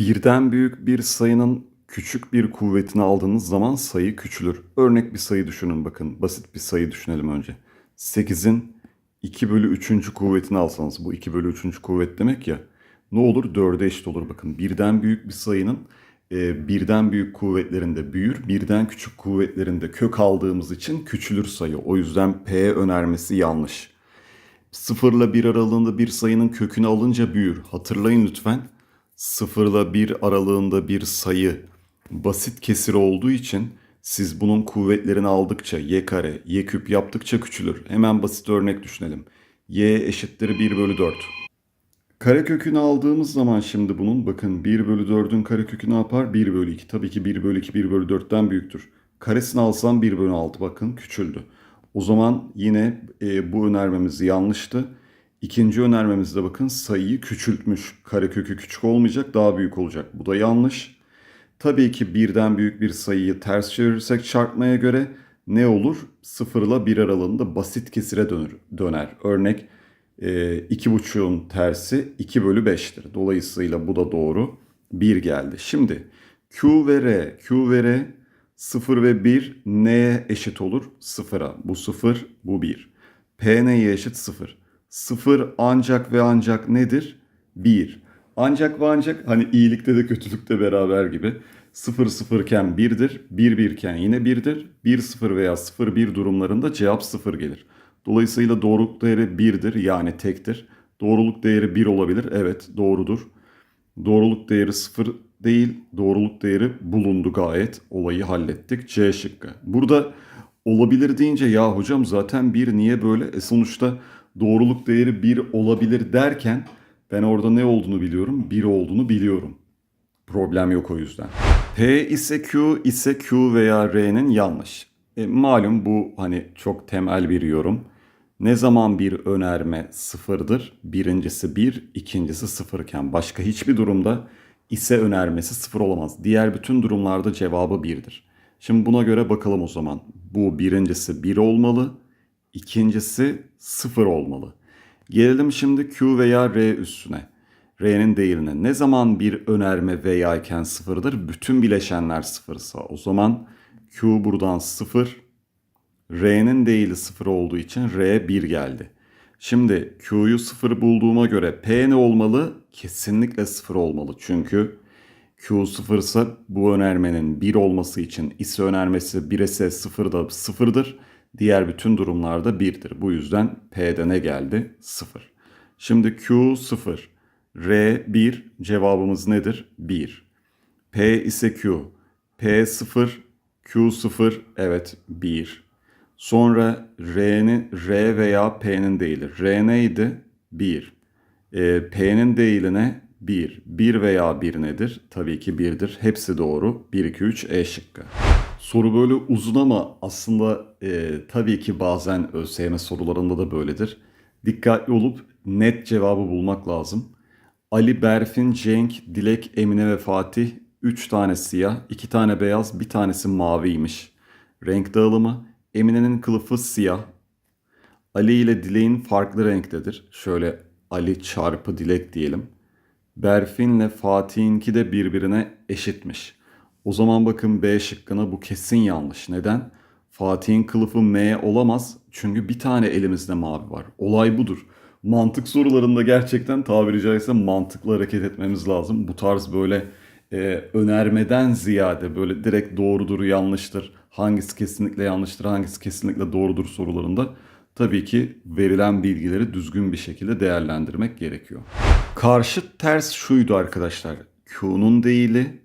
Birden büyük bir sayının küçük bir kuvvetini aldığınız zaman sayı küçülür. Örnek bir sayı düşünün bakın. Basit bir sayı düşünelim önce. 8'in 2 bölü 3. kuvvetini alsanız bu 2 bölü 3. kuvvet demek ya. Ne olur? 4'e eşit olur bakın. Birden büyük bir sayının e, birden büyük kuvvetlerinde büyür, birden küçük kuvvetlerinde kök aldığımız için küçülür sayı. O yüzden P önermesi yanlış. 0 ile 1 aralığında bir sayının kökünü alınca büyür. Hatırlayın lütfen. 0 ile 1 aralığında bir sayı basit kesir olduğu için siz bunun kuvvetlerini aldıkça y kare, y küp yaptıkça küçülür. Hemen basit örnek düşünelim. y eşittir 1 bölü 4. Karekökünü aldığımız zaman şimdi bunun bakın 1 bölü 4'ün karekökü ne yapar? 1 bölü 2. Tabii ki 1 bölü 2 1 bölü 4'ten büyüktür. Karesini alsam 1 bölü 6 bakın küçüldü. O zaman yine e, bu önermemiz yanlıştı. İkinci önermemizde bakın sayıyı küçültmüş. Karekökü küçük olmayacak daha büyük olacak. Bu da yanlış. Tabii ki birden büyük bir sayıyı ters çevirirsek çarpmaya göre ne olur? 0 ile 1 aralığında basit kesire dönür, döner. Örnek e, 2,5'un tersi 2 bölü 5'tir. Dolayısıyla bu da doğru. 1 geldi. Şimdi Q ve R, Q ve R 0 ve 1 neye eşit olur? 0'a. Bu 0, bu 1. P neye eşit? 0. 0 ancak ve ancak nedir? 1. Ancak ve ancak hani iyilikte de kötülükte beraber gibi 0 0 iken 1'dir, 1 1 iken yine 1'dir. 1 0 veya 0 1 durumlarında cevap 0 gelir. Dolayısıyla doğruluk değeri 1'dir yani tektir. Doğruluk değeri 1 olabilir. Evet doğrudur. Doğruluk değeri 0 değil. Doğruluk değeri bulundu gayet. Olayı hallettik. C şıkkı. Burada olabilir deyince ya hocam zaten 1 niye böyle? E sonuçta doğruluk değeri 1 olabilir derken ben orada ne olduğunu biliyorum. 1 olduğunu biliyorum. Problem yok o yüzden. P ise Q ise Q veya R'nin yanlış. E, malum bu hani çok temel bir yorum. Ne zaman bir önerme sıfırdır? Birincisi bir, ikincisi sıfır iken başka hiçbir durumda ise önermesi sıfır olamaz. Diğer bütün durumlarda cevabı birdir. Şimdi buna göre bakalım o zaman. Bu birincisi bir olmalı, ikincisi sıfır olmalı. Gelelim şimdi Q veya R üstüne. R'nin değerine. Ne zaman bir önerme veya iken sıfırdır? Bütün bileşenler sıfırsa. O zaman Q buradan sıfır. R'nin değili sıfır olduğu için R 1 geldi. Şimdi Q'yu sıfır bulduğuma göre P ne olmalı? Kesinlikle sıfır olmalı. Çünkü Q sıfırsa bu önermenin 1 olması için ise önermesi 1 ise 0 da sıfırdır. Diğer bütün durumlarda 1'dir. Bu yüzden P'de ne geldi? 0. Şimdi Q 0. R 1 cevabımız nedir? 1. P ise Q. P 0, Q 0 evet 1. Sonra R'nin R veya P'nin değili. R neydi? 1. E, P'nin değili ne? 1. 1 veya 1 nedir? Tabii ki 1'dir. Hepsi doğru. 1, 2, 3 E şıkkı. Soru böyle uzun ama aslında e, tabii ki bazen ÖSYM sorularında da böyledir. Dikkatli olup net cevabı bulmak lazım. Ali, Berfin, Cenk, Dilek, Emine ve Fatih 3 tane siyah, 2 tane beyaz, bir tanesi maviymiş. Renk dağılımı Emine'nin kılıfı siyah. Ali ile Dilek'in farklı renktedir. Şöyle Ali çarpı Dilek diyelim. Berfin'le Fatih'inki de birbirine eşitmiş. O zaman bakın B şıkkına bu kesin yanlış. Neden? Fatih'in kılıfı M olamaz. Çünkü bir tane elimizde mavi var. Olay budur. Mantık sorularında gerçekten tabiri caizse mantıklı hareket etmemiz lazım. Bu tarz böyle e, önermeden ziyade böyle direkt doğrudur, yanlıştır, hangisi kesinlikle yanlıştır, hangisi kesinlikle doğrudur sorularında tabii ki verilen bilgileri düzgün bir şekilde değerlendirmek gerekiyor. Karşıt ters şuydu arkadaşlar. Q'nun değili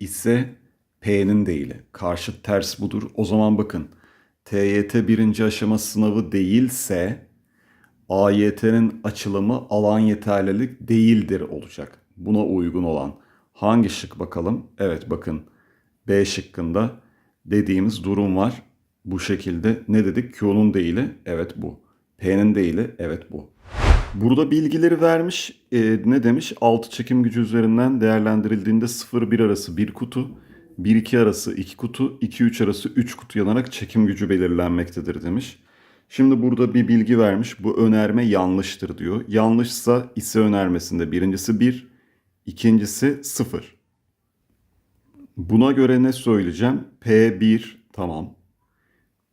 ise P'nin değili. Karşıt ters budur. O zaman bakın TYT birinci aşama sınavı değilse AYT'nin açılımı alan yeterlilik değildir olacak. Buna uygun olan hangi şık bakalım? Evet bakın B şıkkında dediğimiz durum var. Bu şekilde ne dedik? Q'nun değili evet bu. P'nin değili evet bu. Burada bilgileri vermiş. E, ne demiş? 6 çekim gücü üzerinden değerlendirildiğinde 0-1 arası bir kutu, 1-2 arası 2 kutu, 2-3 arası 3 kutu yanarak çekim gücü belirlenmektedir demiş. Şimdi burada bir bilgi vermiş. Bu önerme yanlıştır diyor. Yanlışsa ise önermesinde birincisi 1, İkincisi 0. Buna göre ne söyleyeceğim? P1 tamam.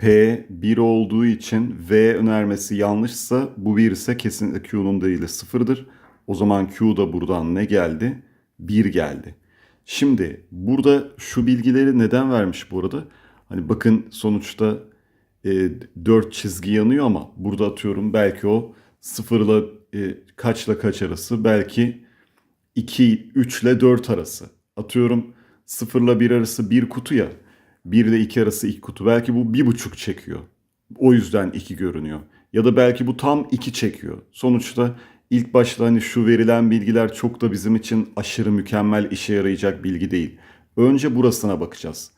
P1 olduğu için V önermesi yanlışsa bu 1 ise kesinlikle Q'nun değili 0'dır. O zaman Q da buradan ne geldi? 1 geldi. Şimdi burada şu bilgileri neden vermiş bu arada? Hani bakın sonuçta e, 4 çizgi yanıyor ama burada atıyorum belki o 0 ile kaçla kaç arası belki 2, 3 ile 4 arası. Atıyorum 0 ile 1 arası bir kutu ya. 1 ile 2 arası 2 kutu. Belki bu 1,5 çekiyor. O yüzden 2 görünüyor. Ya da belki bu tam 2 çekiyor. Sonuçta ilk başta hani şu verilen bilgiler çok da bizim için aşırı mükemmel işe yarayacak bilgi değil. Önce burasına bakacağız.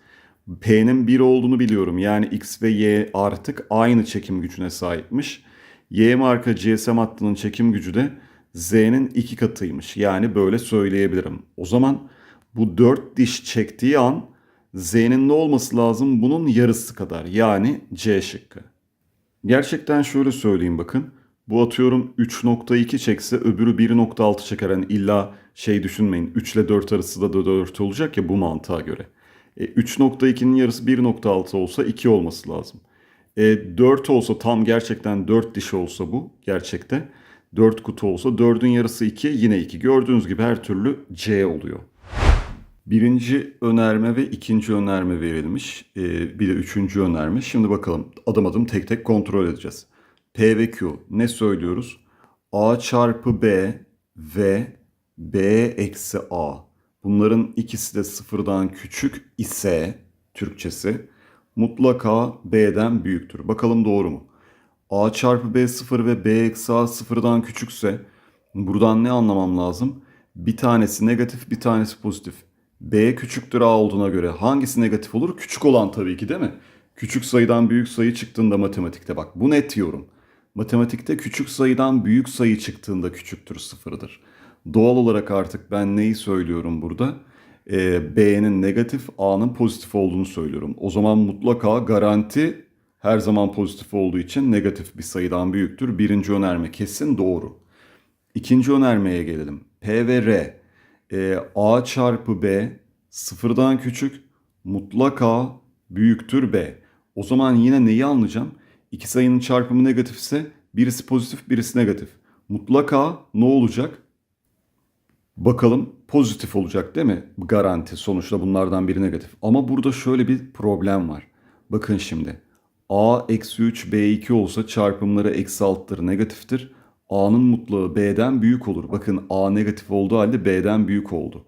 P'nin 1 olduğunu biliyorum. Yani X ve Y artık aynı çekim gücüne sahipmiş. Y marka GSM hattının çekim gücü de Z'nin iki katıymış. Yani böyle söyleyebilirim. O zaman bu 4 diş çektiği an Z'nin ne olması lazım? Bunun yarısı kadar. Yani C şıkkı. Gerçekten şöyle söyleyeyim bakın. Bu atıyorum 3.2 çekse öbürü 1.6 çeker. Yani illa şey düşünmeyin 3 ile 4 arası da 4 olacak ya bu mantığa göre. E, 3.2'nin yarısı 1.6 olsa 2 olması lazım. E, 4 olsa tam gerçekten 4 diş olsa bu gerçekte. 4 kutu olsa 4'ün yarısı 2 yine 2. Gördüğünüz gibi her türlü C oluyor. Birinci önerme ve ikinci önerme verilmiş. Ee, bir de üçüncü önerme. Şimdi bakalım adım adım tek tek kontrol edeceğiz. P ve Q ne söylüyoruz? A çarpı B ve B eksi A. Bunların ikisi de sıfırdan küçük ise Türkçesi mutlaka B'den büyüktür. Bakalım doğru mu? A çarpı B sıfır ve B eksi A sıfırdan küçükse buradan ne anlamam lazım? Bir tanesi negatif bir tanesi pozitif. B küçüktür A olduğuna göre hangisi negatif olur? Küçük olan tabii ki değil mi? Küçük sayıdan büyük sayı çıktığında matematikte bak bu net diyorum. Matematikte küçük sayıdan büyük sayı çıktığında küçüktür sıfırdır. Doğal olarak artık ben neyi söylüyorum burada? Ee, B'nin negatif, A'nın pozitif olduğunu söylüyorum. O zaman mutlaka garanti her zaman pozitif olduğu için negatif bir sayıdan büyüktür. Birinci önerme kesin doğru. İkinci önermeye gelelim. P ve R. Ee, A çarpı B sıfırdan küçük mutlaka büyüktür B. O zaman yine neyi anlayacağım? İki sayının çarpımı negatifse birisi pozitif birisi negatif. Mutlaka ne olacak? Bakalım pozitif olacak değil mi? Garanti. Sonuçta bunlardan biri negatif. Ama burada şöyle bir problem var. Bakın şimdi. A eksi 3 B2 olsa çarpımları eksi 6'dır negatiftir. A'nın mutlağı B'den büyük olur. Bakın A negatif olduğu halde B'den büyük oldu.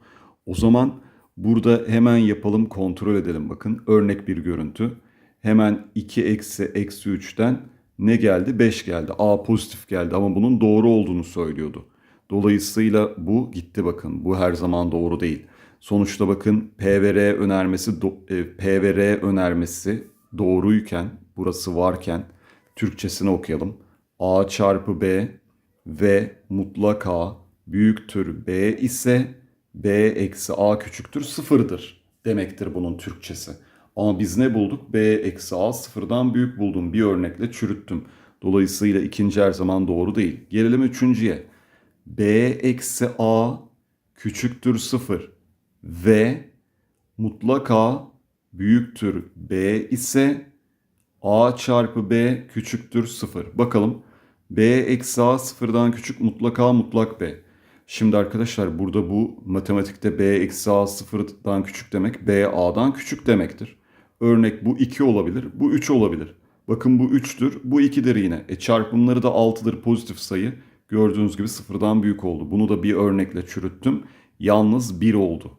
O zaman burada hemen yapalım kontrol edelim bakın. Örnek bir görüntü. Hemen 2 eksi eksi 3'ten ne geldi? 5 geldi. A pozitif geldi ama bunun doğru olduğunu söylüyordu. Dolayısıyla bu gitti bakın. Bu her zaman doğru değil. Sonuçta bakın P ve R önermesi do- e, P ve R önermesi doğruyken burası varken Türkçesini okuyalım. A çarpı B ve mutlaka büyüktür B ise B eksi A küçüktür sıfırdır demektir bunun Türkçesi. Ama biz ne bulduk? B eksi A sıfırdan büyük buldum. Bir örnekle çürüttüm. Dolayısıyla ikinci her zaman doğru değil. Gelelim üçüncüye. B eksi A küçüktür sıfır ve mutlaka büyüktür B ise A çarpı B küçüktür sıfır. Bakalım B eksi A sıfırdan küçük mutlaka mutlak B. Şimdi arkadaşlar burada bu matematikte B eksi A sıfırdan küçük demek B A'dan küçük demektir. Örnek bu 2 olabilir, bu 3 olabilir. Bakın bu 3'tür, bu 2'dir yine. E çarpımları da 6'dır pozitif sayı. Gördüğünüz gibi sıfırdan büyük oldu. Bunu da bir örnekle çürüttüm. Yalnız 1 oldu.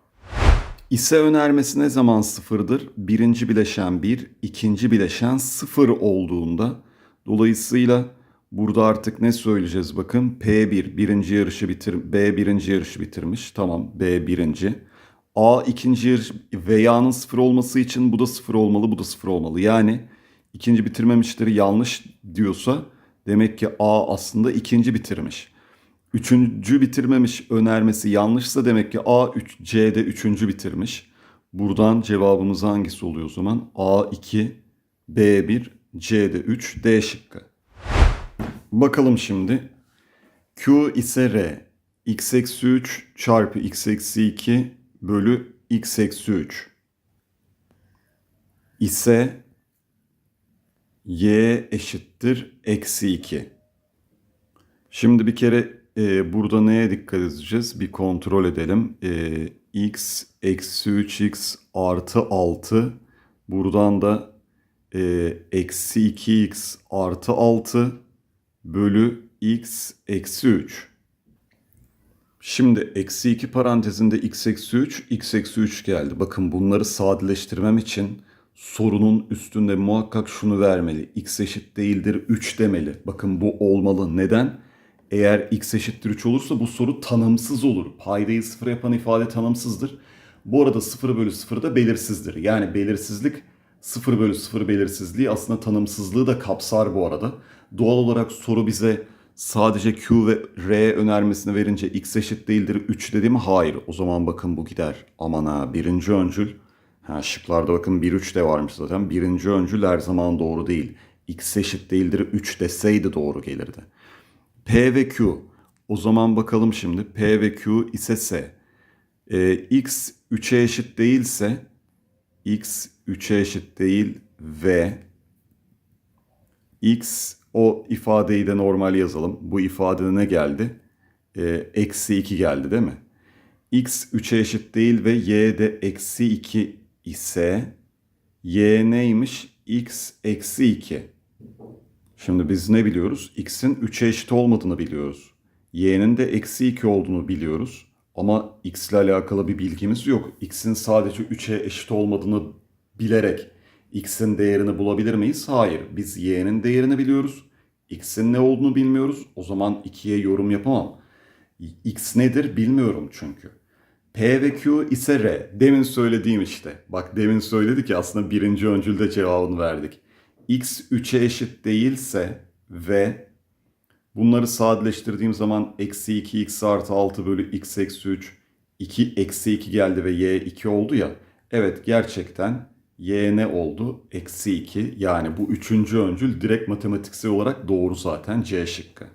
İse önermesi ne zaman sıfırdır? Birinci bileşen 1, ikinci bileşen 0 olduğunda. Dolayısıyla burada artık ne söyleyeceğiz bakın. P1 birinci yarışı bitir, B birinci yarışı bitirmiş. Tamam B birinci. A ikinci yarış veya'nın sıfır olması için bu da sıfır olmalı, bu da sıfır olmalı. Yani ikinci bitirmemiştir yanlış diyorsa demek ki A aslında ikinci bitirmiş. Üçüncü bitirmemiş önermesi yanlışsa demek ki A 3 C'de üçüncü bitirmiş. Buradan cevabımız hangisi oluyor o zaman? A2, B1, C'de 3, D şıkkı. Bakalım şimdi. Q ise R. x eksi 3 çarpı x eksi 2 bölü x eksi 3 ise y eşittir eksi 2. Şimdi bir kere e, burada neye dikkat edeceğiz? Bir kontrol edelim. E, x eksi 3x artı 6. Buradan da e, eksi 2x artı 6 bölü x eksi 3. Şimdi eksi 2 parantezinde x eksi 3, x eksi 3 geldi. Bakın bunları sadeleştirmem için sorunun üstünde muhakkak şunu vermeli. x eşit değildir 3 demeli. Bakın bu olmalı. Neden? Eğer x eşittir 3 olursa bu soru tanımsız olur. Paydayı sıfır yapan ifade tanımsızdır. Bu arada 0 bölü 0 da belirsizdir. Yani belirsizlik 0 bölü 0 belirsizliği aslında tanımsızlığı da kapsar bu arada. Doğal olarak soru bize sadece Q ve R önermesini verince x eşit değildir 3 dedi mi? Hayır. O zaman bakın bu gider. Aman ha birinci öncül. Ha, şıklarda bakın 1 3 de varmış zaten. Birinci öncül her zaman doğru değil. x eşit değildir 3 deseydi doğru gelirdi. P ve Q. O zaman bakalım şimdi. P ve Q ise S. Ee, x 3'e eşit değilse x 3'e eşit değil ve x o ifadeyi de normal yazalım. Bu ifadede ne geldi? Ee, eksi 2 geldi değil mi? x 3'e eşit değil ve y de eksi 2 ise y neymiş? x eksi 2. Şimdi biz ne biliyoruz? x'in 3'e eşit olmadığını biliyoruz. y'nin de eksi 2 olduğunu biliyoruz. Ama x ile alakalı bir bilgimiz yok. x'in sadece 3'e eşit olmadığını bilerek x'in değerini bulabilir miyiz? Hayır. Biz y'nin değerini biliyoruz. x'in ne olduğunu bilmiyoruz. O zaman 2'ye yorum yapamam. x nedir bilmiyorum çünkü. P ve Q ise R. Demin söylediğim işte. Bak demin söyledik ya aslında birinci öncülde cevabını verdik. X 3'e eşit değilse ve bunları sadeleştirdiğim zaman eksi 2 x artı 6 bölü x eksi 3 2 eksi 2 geldi ve y 2 oldu ya. Evet gerçekten y ne oldu? Eksi 2 yani bu üçüncü öncül direkt matematiksel olarak doğru zaten C şıkkı.